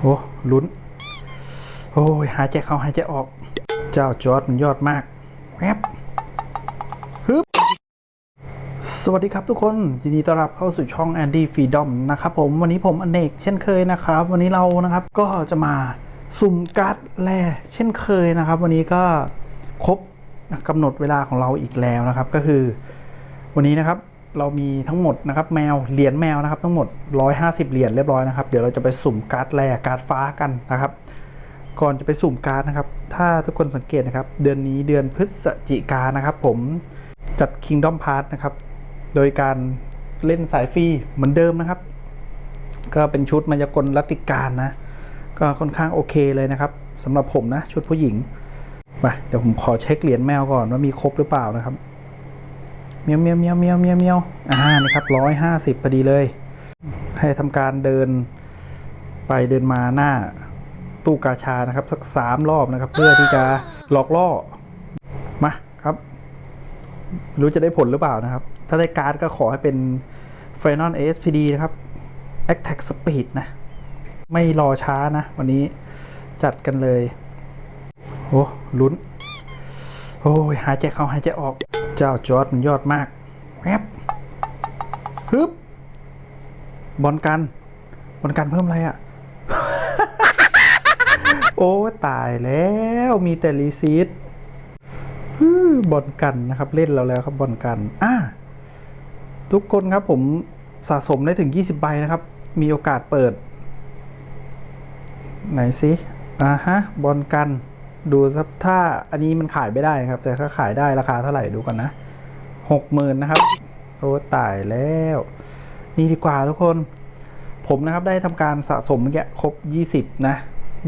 โอ้ลุ้น โอ้ยหายใจเข้าหายใจออก เจ้าจอร์ดมันยอดมากแวบฮึบสวัสดีครับทุกคนยินดีต้อนรับเข้าสู่ช่อง Andy Freedom นะครับผมวันนี้ผมอเนกเช่นเคยนะครับ วันนี้เรานะครับก็จะมาสุ่มการ์ดแร่เช่นเคยนะครับ วันนี้ก็ครบกำหนดเวลาของเราอีกแล้วนะครับ ก็คือ วันนี้นะครับ เรามีทั้งหมดนะครับแมวเหรียญแมวนะครับทั้งหมด 150 เหรียญเรียบร้อยนะครับ เดี๋ยวเราจะไปสุ่มการ์ดแร่การ์ดฟ้ากันนะครับ ก่อนจะไปสุ่มการ์ดนะครับ ถ้าทุกคนสังเกตนะครับ เดือนนี้เดือนพฤศจิกานะครับ ผมจัด Kingdom Pass นะครับ โดยการเล่นสายฟรีเหมือนเดิมนะครับ ก็เป็นชุดมายากลรัตติการนะ ก็ค่อนข้างโอเคเลยนะครับสำหรับผมนะชุดผู้หญิงมาเดี๋ยวผมขอเช็คเหรียญแมวก่อนว่ามีครบหรือเปล่านะครับ มียวเมียวเมียวเมียวเมียวเมียวอ่านี่ครับร้อยห้าสิบพอดีเลย ให้ทำการเดินไปเดินมาหน้าตู้กาชานะครับ สักสามรอบนะครับ เพื่อที่จะหลอกล่อมาครับ รู้จะได้ผลหรือเปล่านะครับ ถ้าได้การ์ดก็ขอให้เป็น Final ASPD นะครับ Attack Speed นะ ไม่รอช้านะ วันนี้จัดกันเลย โอ้ลุ้น โอ้ยหายใจเข้าหายใจออก เจ้าจอร์ดมันยอดมากแวบฮึบบอลกัน บอลกันเพิ่มอะไรอะ่ะ โอ้ตายแล้วมีแต่รีซีดฮึบอลกันนะครับ เล่นเราแล้วครับบอลกัน อะทุกคนครับผมสะสมได้ถึง 20 ใบนะครับ มีโอกาสเปิด ไหนสิอ่าฮะ บอลกัน ดูครับถ้าอันนี้มันขายไม่ได้ครับ แต่ถ้าขายได้ราคาเท่าไหร่ดูกันนะหกหมื่นนะครับโอ้ตายแล้ว นี่ดีกว่าทุกคน ผมนะครับได้ทำการสะสมเมื่อกี้ครบยี่สิบนะ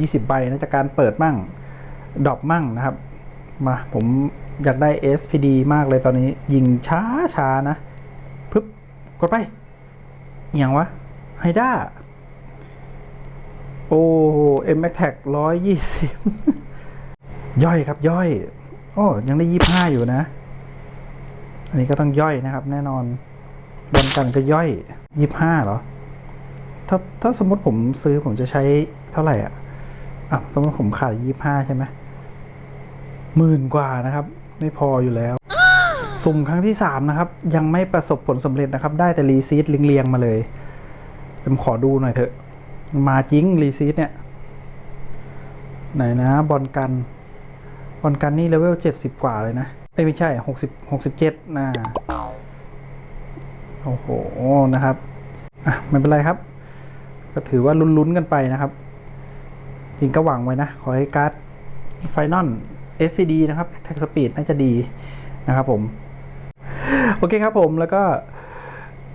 ยี่สิบใบนะจากการเปิดมั่งดรอปมั่งนะครับ มาผมอยากได้ SPD มากเลยตอนนี้ ยิงช้าช้านะปึ๊บกดไปอหย่างวะไฮด้าโอ้เอ็มแม็กแท็กร้อ ย่อยครับย่อย โอ้ยังได้ยี่ห้าอยู่นะ อันนี้ก็ต้องย่อยนะครับ แน่นอนบนกันก็ย่อยยี่ห้าเหรอ ถ้าถ้าสมมติผมซื้อผมจะใช้เท่าไหร่อะอะสมมติผมขาดยี่ห้าใช่ไหมหมื่นกว่านะครับ ไม่พออยู่แล้ว สุ่มครั้งที่สามนะครับ ยังไม่ประสบผลสำเร็จนะครับ ได้แต่รีซีดเรียงๆมาเลยผมขอดูหน่อยเถอะ มาจริงรีซีดเนี่ย ไหนนะบอลกัน บอลกันนี่เลเวลเจ็ดสิบกว่าเลยนะเอ้ไม่ใช่หกสิบหกสิบเจ็ดนะโอ้โหนะครับอะไม่เป็นไรครับ ก็ถือว่าลุ้นๆกันไปนะครับ จริงก็หวังไว้นะ ขอให้การ์ดไฟนอล SPD นะครับแท็กสปีดน่าจะดีนะครับผม โอเคครับผมแล้วก็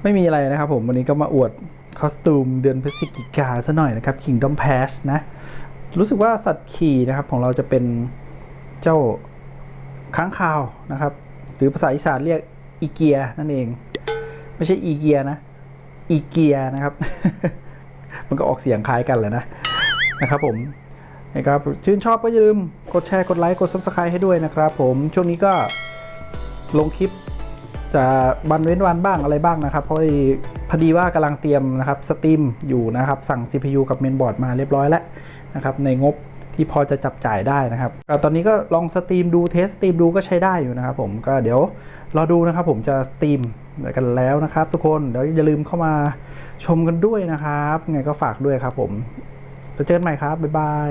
ไม่มีอะไรนะครับผม วันนี้ก็มาอวดคอสตูมเดือนพฤศจิกาซะหน่อยนะครับ Kingdom Pass นะ รู้สึกว่าสัตว์ขี่นะครับของเราจะเป็น เจ้าค้างคาวนะครับ หรือภาษาอีสานเรียกอีเกียนั่นเอง ไม่ใช่อีเกียนะ อีเกียนะครับ มันก็ออกเสียงคล้ายกันเลยนะนะครับผมนะครับชื่นชอบก็อย่าลืมกดแชร์กดไลค์กด subscribe ให้ด้วยนะครับ ผมช่วงนี้ก็ลงคลิปจะวันเว้นวันบ้างอะไรบ้างนะครับ เพราะพอดีว่ากำลังเตรียมนะครับสตรีมอยู่นะครับ สั่ง CPU กับเมนบอร์ดมาเรียบร้อยแล้วนะครับ ในงบ ที่พอจะจับจ่ายได้นะครับตอนนี้ก็ลองสตรีมดูเทสสตรีมดูก็ใช้ได้อยู่นะครับผมก็เดี๋ยวรอดูนะครับผมจะสตรีมกันแล้วนะครับทุกคนเดี๋ยวอย่าลืมเข้ามาชมกันด้วยนะครับไงก็ฝากด้วยครับผมแล้วเจอกันใหม่ครับบ๊ายบาย